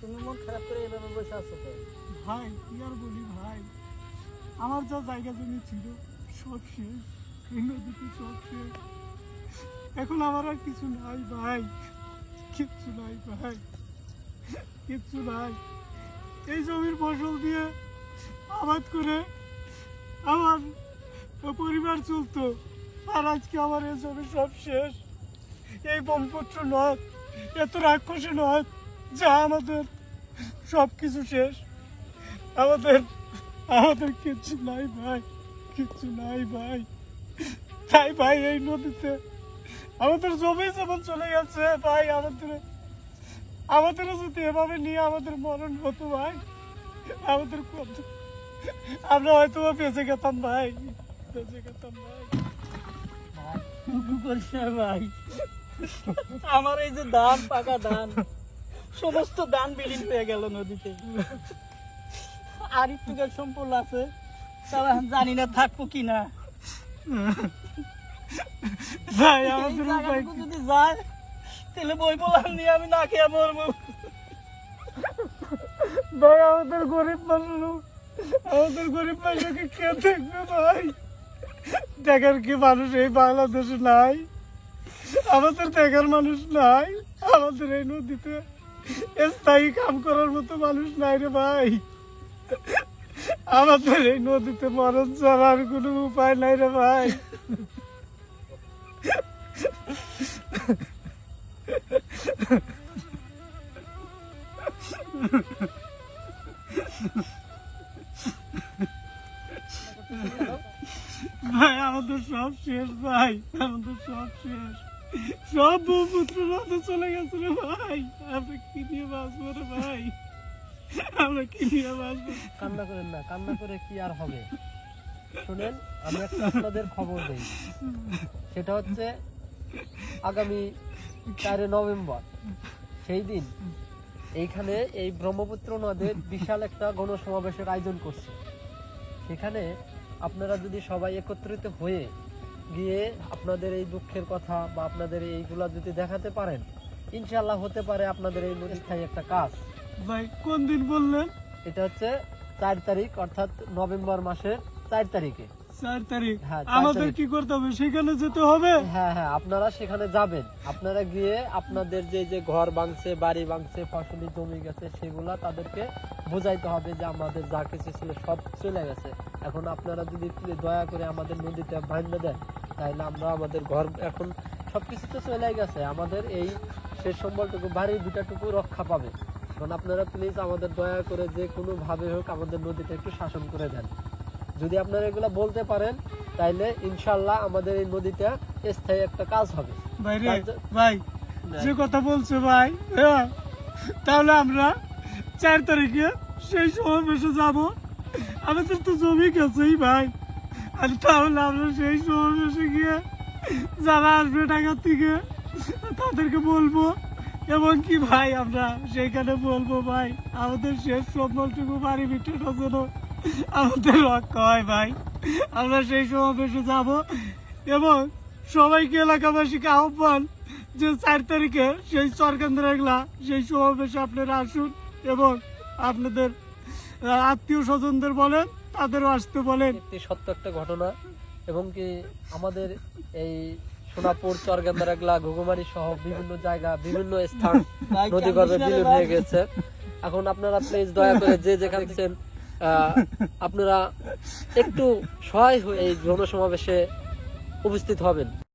তুমি মন খারাপ করে এভাবে বসে আছো তো ভাই, কি আর বলি ভাই? আমার যা জায়গা জমি ছিল, সব শেষ। নদীতে সব শেষ। এখন আমার আর কিছু নাই ভাই। কিচ্ছু নাই ভাই। কিচ্ছু নাই। এই জমির ফসল দিয়ে আবাদ করে আমার পরিবার চলতো। আর আজকে আমার এই জমি সব শেষ। এই ব্রহ্মপুত্র নদ, এত রাক্ষসী নদ যা আমাদের সব কিছু শেষ। আমাদের আমাদের কিচ্ছু নাই ভাই কিচ্ছু নাই ভাই। তাই ভাই এই নদীতে আমাদের জমি যেমন চলে গেছে ভাই আমাদের আমাদেরও যদি এভাবে নিয়ে আমাদের মরণ হতো ভাই আমাদের কত আমরা হয়তো বেঁচে গেতাম ভাই বেঁচে গেতাম ভাই। ভাই। আমার এই যে ধান পাকা ধান। সমস্ত ধান বিলীন হয়ে গেল নদীতে। আর একটু সম্পূর্ণ আছে তারা জানি না থাকব কি না। ভাই আমাদের উপায় যদি যায় তাহলে বই বলার নিয়ে আমি না খেয়ে মরবো। ভাই আমাদের গরিব মানুষ আমাদের গরিব মানুষকে কে দেখবে ভাই? দেখার কি মানুষ এই বাংলাদেশে নাই আমাদের দেখার মানুষ নাই আমাদের এই নদীতে। স্থায়ী কাম করার মতো মানুষ নাই রে ভাই। আমাদের এই নদীতে মরণ ছাড়ার কোনো উপায় নাই রে ভাই। ভাই, আমাদের সব শেষ, ভাই। আমাদের সব শেষ। সব বউপুত্র নদে চলে গেছে ভাই। আমরা কি নিয়ে বাঁচবো রে ভাই? আমরা কি নিয়ে বাঁচবো? কান্না করেন না, কান্না করে কি আর হবে? শুনেন, আমি একটা আপনাদের খবর দেই। সেটা হচ্ছে, আগামী চারে নভেম্বর, সেই দিন এইখানে এই ব্রহ্মপুত্র নদে বিশাল একটা গণসমাবেশের আয়োজন করছে। সেখানে আপনারা যদি সবাই একত্রিত হয়ে গিয়ে আপনাদের এই দুঃখের কথা বা আপনাদের এইগুলা যদি দেখাতে পারেন ইনশাল্লাহ হতে পারে আপনাদের এই স্থায়ী একটা কাজ। ভাই কোন দিন বললেন? এটা হচ্ছে চার তারিখ অর্থাৎ নভেম্বর মাসের চার তারিখে। চার তারিখ? হ্যাঁ, আমাদের কি করতে হবে? সেখানে যেতে হবে? হ্যাঁ হ্যাঁ আপনারা সেখানে যাবেন। আপনারা গিয়ে আপনাদের যে যে ঘর ভাঙছে বাড়ি ভাঙছে ফসলি জমি গেছে সেগুলা তাদেরকে বোঝাইতে হবে যে আমাদের যা কিছু ছিল সব চলে গেছে। এখন আপনারা যদি দয়া করে আমাদের নদীতে ভাঙবে দেন তাহলে আমরা আমাদের ঘর এখন সবকিছু তো চলে গেছে। আমাদের এই শেষ সম্বলটুকু বাড়ির ভিটাটুকু রক্ষা পাবে। এখন আপনারা প্লিজ আমাদের দয়া করে যে কোনো ভাবে হোক আমাদের নদীতে একটু শাসন করে দেন। যদি আপনারা এগুলো বলতে পারেন তাইলে ইনশাল্লাহ আমাদের এই নদীটা স্থায়ী একটা কাজ হবে। ভাই ভাই যে কথা বলছো ভাই হ্যাঁ, তাহলে আমরা চার তারিখে সেই সমাবেশে যাব। আমাদের তো জমি গেছেই ভাই। আর তাহলে আমরা সেই সমাবেশে গিয়ে যারা আসবে ঢাকা থেকে, তাদেরকে বলব। এবং কি ভাই, আমরা সেইখানে বলব, ভাই, আমাদের শেষ সম্বলটুকু বাড়ি ভিটানো যেন আমাদের রক্ষা হয়, ভাই। আমরা সেই সমাবেশে যাব। এবং সবাইকে এলাকাবাসীকে আহ্বান যে চার তারিখে সেই সরকেন্দ্র এগুলা সেই সমাবেশে আপনারা আসুন এবং আপনাদের আত্মীয় স্বজনদের বলেন তাদেরও আসতে বলেন। একটি সত্য একটা ঘটনা এবং কি আমাদের এই সোনাপুর চরগেন্দারাগলা ঘুঘুমারি সহ বিভিন্ন জায়গা বিভিন্ন স্থান নদী গর্বে গর্ভে বিলীন হয়ে গেছে। এখন আপনারা প্লিজ দয়া করে যে যেখানে আছেন, আহ, আপনারা একটু সহায় হয়ে এই জনসমাবেশে উপস্থিত হবেন।